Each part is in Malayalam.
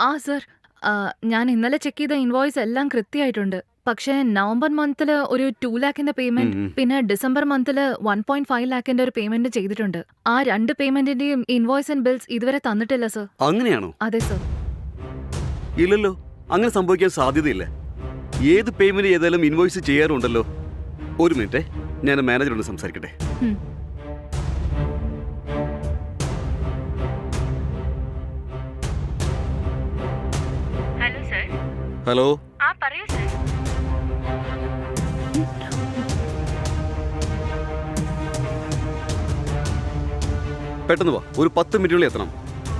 ആ, സർ. ഞാൻ ഇന്നലെ ചെക്ക് ചെയ്ത ഇൻവോയ്സ് എല്ലാം കൃത്യമായിട്ടുണ്ട്. പക്ഷേ നവംബർ മന്തിൽ ഒരു ടു ലാഖിന്റെ പേയ്മെന്റ്. പിന്നെ ഡിസംബർ മന്തിൽ വൺ പോയിന്റ് ഫൈവ് ലാഖിന്റെ ഒരു പേയ്മെന്റ് ചെയ്തിട്ടുണ്ട്. ആ രണ്ട് പേയ്മെന്റിന്റെയും ഇൻവോയ്സ് ആൻഡ് ബിൽസ് ഇതുവരെ തന്നിട്ടില്ല സർ. അങ്ങനെയാണോ? അതെ സർ. ഇല്ലല്ലോ. അങ്ങനെ സംഭവിക്കാൻ സാധ്യതയില്ല. ഏത് പേയ്മെന്റ് ചെയ്താലും ഇൻവോയ്സ് ചെയ്യാറുണ്ടല്ലോ. ഒരു മിനിറ്റ്. ഞാൻ മാനേജറോട് സംസാരിക്കട്ടെ? ഹലോ? ആ പറയൂ സർ പെട്ടെന്ന് വാ. ഒരു പത്ത് മിനിറ്റുള്ളിൽ എത്തണം.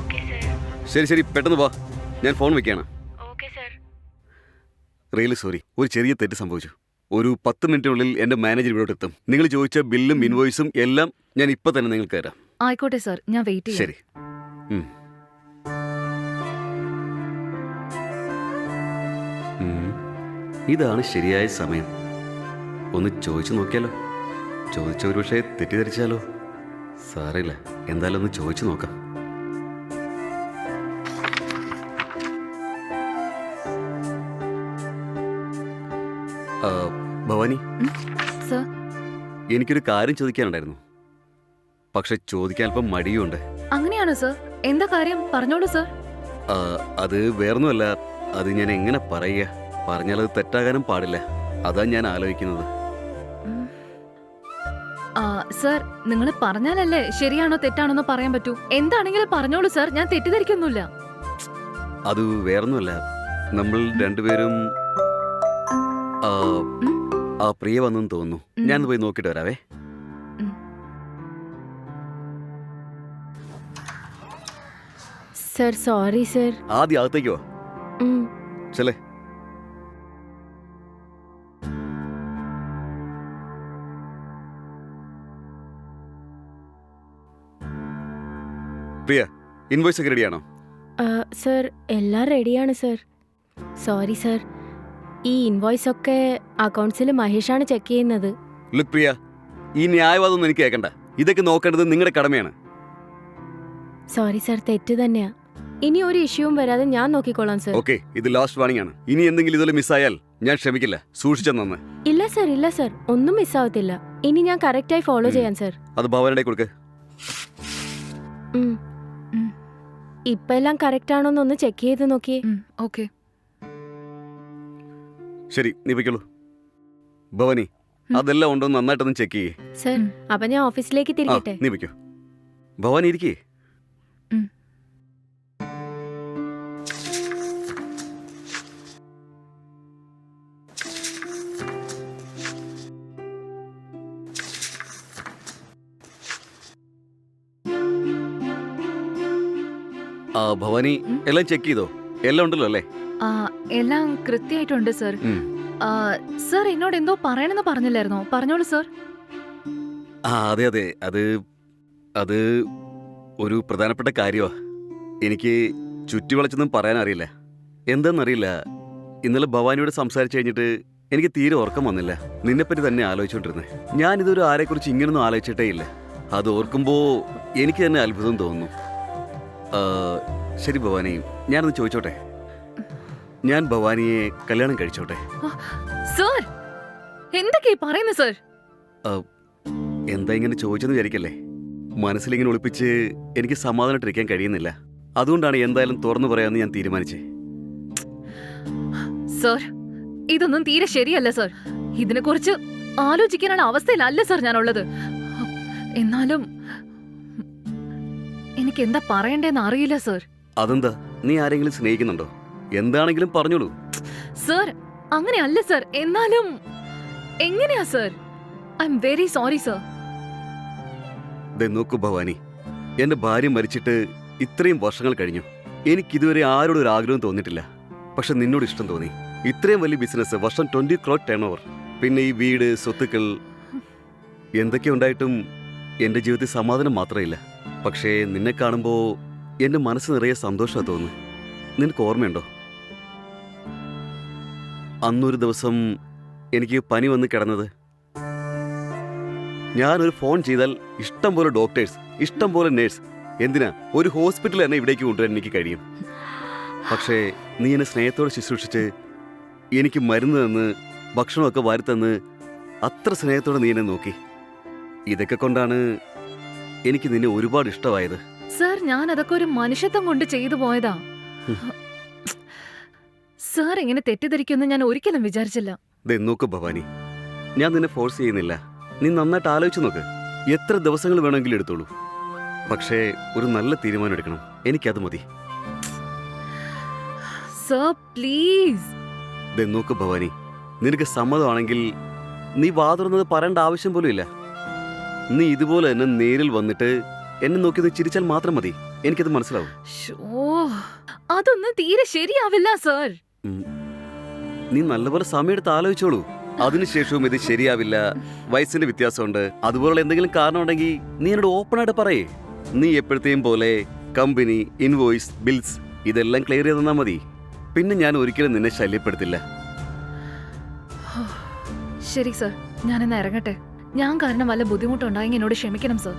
ഓക്കെ സർ ശരി ശരി. പെട്ടെന്ന് വാ. ഞാൻ ഫോൺ വെക്കുകയാണ്. ഓക്കെ സർ റിയലി സോറി ഒരു ചെറിയ തെറ്റ് സംഭവിച്ചു. ഒരു പത്ത് മിനിറ്റിനുള്ളിൽ എന്റെ മാനേജർ ഇവിടോട്ട് എത്തും. നിങ്ങൾ ചോദിച്ച ബില്ലും ഇൻവോയ്സും എല്ലാം ഞാൻ ഇപ്പം തന്നെ നിങ്ങൾക്ക് തരാം. ആയിക്കോട്ടെ സർ ഞാൻ വെയിറ്റ് ചെയ്യാം. ശരി. ഉം. ഇതാണ് ശരിയായ സമയം. ഒന്ന് ചോദിച്ചു നോക്കിയാലോ? ചോദിച്ച ഒരു പക്ഷേ തെറ്റിദ്ധരിച്ചാലോ? സാറില്ല എന്തായാലും ഒന്ന് ചോദിച്ചു നോക്കാം. ഭവാനി? എനിക്കൊരു കാര്യം ചോദിക്കാനുണ്ടായിരുന്നു. പക്ഷെ ചോദിക്കാൻ അല്പം മടിയുണ്ട്. അങ്ങനെയാണോ സർ? എന്താ കാര്യം? പറഞ്ഞോളൂ സർ. അത് വേറൊന്നുമല്ല. അത് ഞാൻ എങ്ങനെ പറയുക? പറഞ്ഞാൽ അത് തെറ്റാകാനും പാടില്ല. അതാ ഞാൻ ആലോചിക്കുന്നത്. സർ നിങ്ങൾ പറഞ്ഞാലല്ലേ ശരിയാണോ തെറ്റാണോ എന്ന് പറയാൻ പറ്റൂ? എന്താണെങ്കിലും പറഞ്ഞോളൂ സർ. ഞാൻ തെറ്റിദ്ധരിക്കൊന്നുമില്ല. അത് വേറൊന്നുമല്ല. നമ്മൾ രണ്ടുപേരും ആ, പ്രിയ വന്നെന്ന് തോന്നുന്നു. ഞാൻ പോയി നോക്കിട്ട് വരാവേ. Sir sorry sir. ആദ്യം ആത്തേക്കോ ചെല്ലേ? പ്രിയ ഇൻവോയ്സ് ഒക്കെ റെഡിയാണോ സർ എല്ലാം റെഡിയാണ് സർ സോറി സർ ഈ ഇൻവോയ്സ് ഒക്കെ അക്കൗണ്ട്സിൽ മഹേഷാണ് ചെക്ക് ചെയ്യുന്നത്. ലുക്ക് പ്രിയ ഈ ന്യായവാദമൊന്നും എനിക്ക് കേൾക്കണ്ട. ഇതൊക്കെ നോക്കേണ്ടത് നിങ്ങളുടെ കടമയാണ്. സോറി സർ തെറ്റ് തന്നെയാ. ഇനി ഒരു ഇഷ്യൂവും വരാതെ ഞാൻ നോക്കിക്കോളാം സർ ഓക്കെ ഇത് ലാസ്റ്റ് വാണിംഗ് ആണ്. ഇനി എന്തെങ്കിലും ഇതുപോലെ ആയാൽ ഞാൻ ക്ഷമിക്കില്ല. സൂക്ഷിച്ച നന്ന്. ഇല്ല സർ ഇല്ല സർ ഒന്നും മിസ് മിസ്സാവത്തില്ല ഇനി ഞാൻ കറക്റ്റ് ആയി ഫോളോ ചെയ്യാൻ ചെയ്യാം സർ അത് ഭവനയുടെ കൊടുക്ക്. ഇപ്പൊ എല്ലാം കറക്റ്റ് ആണോന്ന് ഒന്ന് ചെക്ക് ചെയ്ത് നോക്കിയേ ഓക്കെ. ശരി നീ പൊയ്ക്കോളൂ ഭവനി അതെല്ലാം ഉണ്ടോ നന്നായിട്ട് നന്നായിട്ടൊന്ന് ചെക്ക് ചെയ്യേ. സർ. അപ്പൊ ഞാൻ ഓഫീസിലേക്ക് തിരിക്കട്ടെ തിരികട്ടെ നീ വെക്കോ ഭവാനി ഇരിക്കേ? ആ ഭവാനി എല്ലാം ചെക്ക് ചെയ്തോ? എല്ലാം ഉണ്ടല്ലോ അല്ലേ? ആ, എല്ലാം കൃത്യമായിട്ടുണ്ട് സർ ഉം. ആ, സർ എന്നോട് എന്തോ പറയണമെന്ന് പറഞ്ഞില്ലായിരുന്നോ? പറഞ്ഞോളൂ സർ ആ അതെ അതെ. അത് അത് ഒരു പ്രധാനപ്പെട്ട കാര്യമാ എനിക്ക് ചുറ്റുവളച്ചൊന്നും പറയാൻ അറിയില്ല എന്താണെന്നറിയില്ല ഇന്നലെ ഭവാനിയോട് സംസാരിച്ചു കഴിഞ്ഞിട്ട് എനിക്ക് തീരെ ഉറക്കം വന്നില്ല. നിന്നെപ്പറ്റി തന്നെ ആലോചിച്ചുകൊണ്ടിരുന്നേ ഞാനിതൊരു ആരെക്കുറിച്ച് ഇങ്ങനൊന്നും ആലോചിച്ചിട്ടേ ഇല്ല. അത് ഓർക്കുമ്പോൾ എനിക്ക് തന്നെ അത്ഭുതം തോന്നുന്നു. ശരി ഭവാനി ഞാനൊന്ന് ചോദിച്ചോട്ടെ? ഞാൻ ഭവാനിയെ കല്യാണം കഴിച്ചോട്ടെ? സർ എന്തൊക്കെയാ പറയുന്നത് സർ? എന്താ ഇങ്ങനെ ചോദിച്ചെന്ന് വിചാരിക്കല്ലേ? മനസ്സിലിങ്ങനെ ഒളിപ്പിച്ച് എനിക്ക് സമാധാനമായിട്ടിരിക്കാൻ കഴിയുന്നില്ല. അതുകൊണ്ടാണ് എന്തായാലും തുറന്നു പറയാമെന്ന് ഞാൻ തീരുമാനിച്ചേ. സർ ഇതൊന്നും തീരെ ശരിയല്ല സർ. ഇതിനെക്കുറിച്ച് ആലോചിക്കാനുള്ള അവസ്ഥയിലല്ല സർ ഞാനുള്ളത്. എന്നാലും എനിക്ക് എന്താ പറയണ്ടേന്ന് അറിയില്ല സർ. അതെന്താ? നീ ആരെങ്കിലും സ്നേഹിക്കുന്നുണ്ടോ? എന്താണെങ്കിലും പറഞ്ഞോളൂ. സർ അങ്ങനെയല്ല സർ. എന്നാലും എങ്ങനെയാ sir? I am very sorry sir ദേ നോക്കൂ ഭവാനി. എന്റെ ഭാര്യ മരിച്ചിട്ട് ഇത്രയും വർഷങ്ങൾ കഴിഞ്ഞു. എനിക്ക് ഇതുവരെ ആരോടും ഒരു ആഗ്രഹം തോന്നിയിട്ടില്ല. പക്ഷെ നിന്നോട് ഇഷ്ടം തോന്നി. ഇത്രയും വലിയ ബിസിനസ് വർഷം ട്വന്റി ക്രോ ടേൺ ഓവർ പിന്നെ ഈ വീട് സ്വത്തുക്കൾ എന്തൊക്കെ ഉണ്ടായിട്ടും എന്റെ ജീവിതത്തിൽ സമാധാനം മാത്രമില്ല. പക്ഷേ നിന്നെ കാണുമ്പോൾ എന്റെ മനസ്സ് നിറയെ സന്തോഷമാണ് തോന്നുന്നു. നിനക്ക് ഓർമ്മയുണ്ടോ? അന്നൊരു ദിവസം എനിക്ക് പനി വന്ന് കിടന്നത്. ഞാനൊരു ഫോൺ ചെയ്താൽ ഇഷ്ടം പോലെ ഡോക്ടേഴ്സ് ഇഷ്ടം പോലെ നേഴ്സ് എന്തിനാ ഒരു ഹോസ്പിറ്റൽ തന്നെ ഇവിടേക്ക് കൊണ്ടുവരാൻ എനിക്ക് കഴിയും? പക്ഷേ നീ എന്നെ സ്നേഹത്തോടെ ശുശ്രൂഷിച്ച് എനിക്ക് മരുന്ന് തന്ന് ഭക്ഷണമൊക്കെ വരുത്തന്ന് അത്ര സ്നേഹത്തോടെ നീ എന്നെ നോക്കി. ഇതൊക്കെ കൊണ്ടാണ് എനിക്ക് നിന്നെ ഒരുപാട് ഇഷ്ടമായത്. സർ ഞാൻ അതൊക്കെ ഒരു മനുഷ്യത്വം കൊണ്ട് ചെയ്തു പോയതാ. സാർ ഇങ്ങനെ തെറ്റിദ്ധരിക്കുമെന്ന് ഞാൻ ഒരിക്കലും വിചാരിച്ചില്ല. ദേ നോക്ക് ഭവാനി. ഞാൻ നിന്നെ ഫോഴ്സ് ചെയ്യുന്നില്ല. നീ നന്നായിട്ട് ആലോചിച്ച് നോക്ക്. എത്ര ദിവസങ്ങൾ വേണമെങ്കിലും എടുത്തോളൂ. പക്ഷേ ഒരു നല്ല തീരുമാനം എടുക്കണം. എനിക്കത് മതി. Sir please. ദേ നോക്ക് ഭവാനി. നിനക്ക് സമ്മതമാണെങ്കിൽ നീ വാതുറന്നത് പറയേണ്ട ആവശ്യം പോലും ഇല്ല. നീ ഇതുപോലെ തന്നെ നേരിൽ വന്നിട്ട് എന്നെ നോക്കി ഒന്ന് ചിരിച്ചാൽ മാത്രം മതി. എനിക്കത് മനസ്സിലാവും. ഷോ അതൊന്നും തീരെ ശരിയാവില്ല സർ. നീ നല്ലപോലെ സമയമെടുത്ത് ആലോചിച്ചോളൂ. അതിനുശേഷവും ഇത് ശരിയാവില്ല. വയസ്സിന്റെ വ്യത്യാസമുണ്ട്. അതുപോലുള്ള എന്തെങ്കിലും കാരണം ഉണ്ടെങ്കിൽ നീ എന്നോട് ഓപ്പൺ ആയിട്ട് പറയേ. നീ എപ്പോഴത്തെയും പോലെ കമ്പനി ഇൻവോയ്സ് ബിൽസ് ഇതെല്ലാം ക്ലിയർ ചെയ്ത് തന്നാ മതി. പിന്നെ ഞാൻ ഒരിക്കലും നിന്നെ ശല്യപ്പെടുത്തില്ല. ശരി സർ. ഞാനിന്ന് ഇറങ്ങട്ടെ. ഞാൻ കാരണം വല്ല ബുദ്ധിമുട്ടുണ്ടായെങ്കിൽ എന്നോട് ക്ഷമിക്കണം സർ.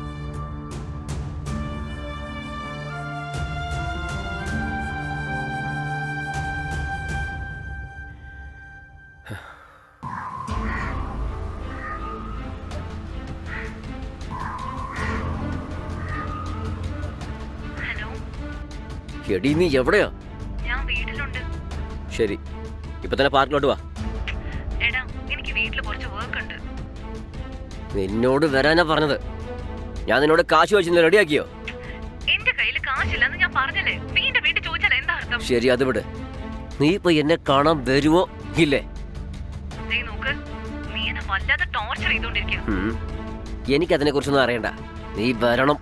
ഹലോ? എടി നീ എവിടെയാ? ഞാൻ വീട്ടിലുണ്ട്. ശരി. ഇപ്പൊ തന്നെ പാർക്കിലോട്ട് വാ. നിന്നോട് വരാനാ പറഞ്ഞത്. ഞാൻ നിന്നോട് കാശ് വെച്ച് റെഡിയാക്കിയോ? എന്റെ കയ്യിൽ കാശില്ലെന്ന് ഞാൻ പറഞ്ഞല്ലേ? വീണ്ടും വീണ്ടും ചോദിച്ചാൽ എന്താ അർത്ഥം? ശരി അത് വിട്. നീ ഇപ്പൊ എന്നെ കാണാൻ വരുമോ ഇല്ലേ? നോക്ക്. നീ എന്നെ വല്ലാതെ ടോർച്ചർ ചെയ്തോണ്ടിരിക്കുക ഉം. എനിക്കതിനെ കുറിച്ചൊന്നും അറിയണ്ട. നീ വരണം.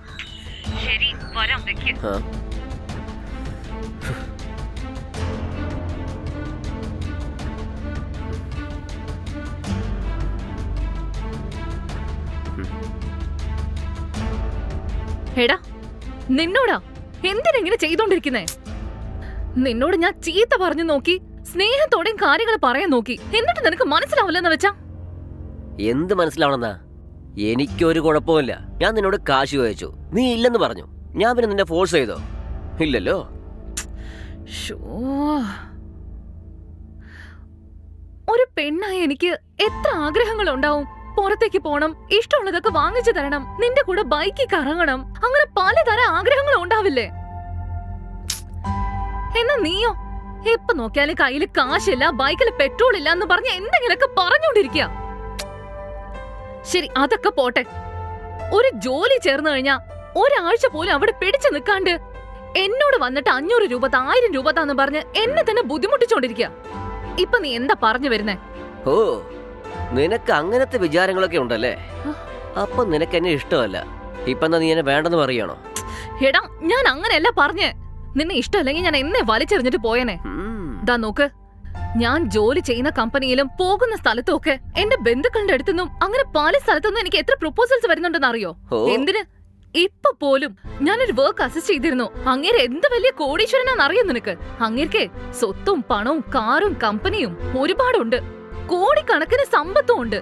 ശരി വരാം വെക്ക്. എടാ നിന്നോടാ എന്തിനെങ്ങനെ ചെയ്തോണ്ടിരിക്കുന്നേ? നിന്നോട് ഞാൻ ചീത്ത പറഞ്ഞു നോക്കി സ്നേഹത്തോടെയും കാര്യങ്ങൾ പറയാൻ നോക്കി. എന്നിട്ട് നിനക്ക് മനസ്സിലാവില്ലെന്ന് വെച്ചാ? എന്ത് മനസ്സിലാവണെന്നാ? എനിക്കൊരു കുഴപ്പമില്ല ഞാൻ നിന്നോട് കാശ് ചോദിച്ചു. നീ ഇല്ലെന്ന് പറഞ്ഞു. ഞാൻ പിന്നെ നിന്നെ ഫോഴ്സ് ചെയ്തോ? ഇല്ലല്ലോ. ഒരു പെണ്ണായ എനിക്ക് എത്ര ആഗ്രഹങ്ങൾ ഉണ്ടാവും പുറത്തേക്ക് പോണം. ഇഷ്ടമുള്ളതൊക്കെ വാങ്ങിച്ചു തരണം. നിന്റെ കൂടെ ബൈക്കിൽ കറങ്ങണം. അങ്ങനെ പലതരം ആഗ്രഹങ്ങളും ഉണ്ടാവില്ലേ? എന്നാ നീയോ? എപ്പ നോക്കിയാലും കയ്യിൽ കാശില്ല ബൈക്കിൽ പെട്രോൾ ഇല്ല എന്ന് പറഞ്ഞ് എന്തെങ്കിലൊക്കെ പറഞ്ഞുകൊണ്ടിരിക്കുക ശരി അതൊക്കെ പോട്ടെ. ഒരു ജോലി ചേർന്ന് കഴിഞ്ഞാ ഒരാഴ്ച പോലും അവിടെ പിടിച്ചു നിൽക്കാണ്ട് എന്നോട് വന്നിട്ട് അഞ്ഞൂറ് രൂപ ആയിരം രൂപ താന്ന് പറഞ്ഞ് എന്നെ തന്നെ ബുദ്ധിമുട്ടിച്ചോണ്ടിരിക്കുക ഇപ്പൊ നീ എന്താ പറഞ്ഞു വരുന്നേ? ഓ നിനക്ക് അങ്ങനത്തെ വിചാരങ്ങളൊക്കെ ഉണ്ടല്ലേ? അപ്പൊ നിനക്ക് എന്നെ ഇഷ്ടമല്ല. ഇപ്പൊ നീ എന്നെ വേണ്ടെന്ന് പറയണോ എടാ ഞാൻ അങ്ങനെയല്ല പറഞ്ഞേ. നിന്നെ ഇഷ്ടമല്ലെങ്കിൽ ഞാൻ എന്നെ വലിച്ചെറിഞ്ഞിട്ട് പോയനെ. ഇതാ ദാ നോക്ക്. ഞാൻ ജോലി ചെയ്യുന്ന കമ്പനിയിലും പോകുന്ന സ്ഥലത്തും ഒക്കെ എന്റെ ബന്ധുക്കളുടെ അടുത്തുനിന്നും അങ്ങനെ പല സ്ഥലത്തുനിന്നും എനിക്ക് എത്ര പ്രൊപ്പോസൽസ് വരുന്നുണ്ടെന്ന് അറിയോ എന്തിന്? ഇപ്പൊ പോലും ഞാനൊരു വർക്ക് അസിസ്റ്റ് ചെയ്തിരുന്നു. അങ്ങേര് എന്ത് വലിയ കോടീശ്വരനാന്ന് അറിയാം നിനക്ക്? അങ്ങേർക്ക് സ്വത്തും പണവും കാറും കമ്പനിയും ഒരുപാടുണ്ട്. കോടിക്കണക്കിന് സമ്പത്തും ഉണ്ട്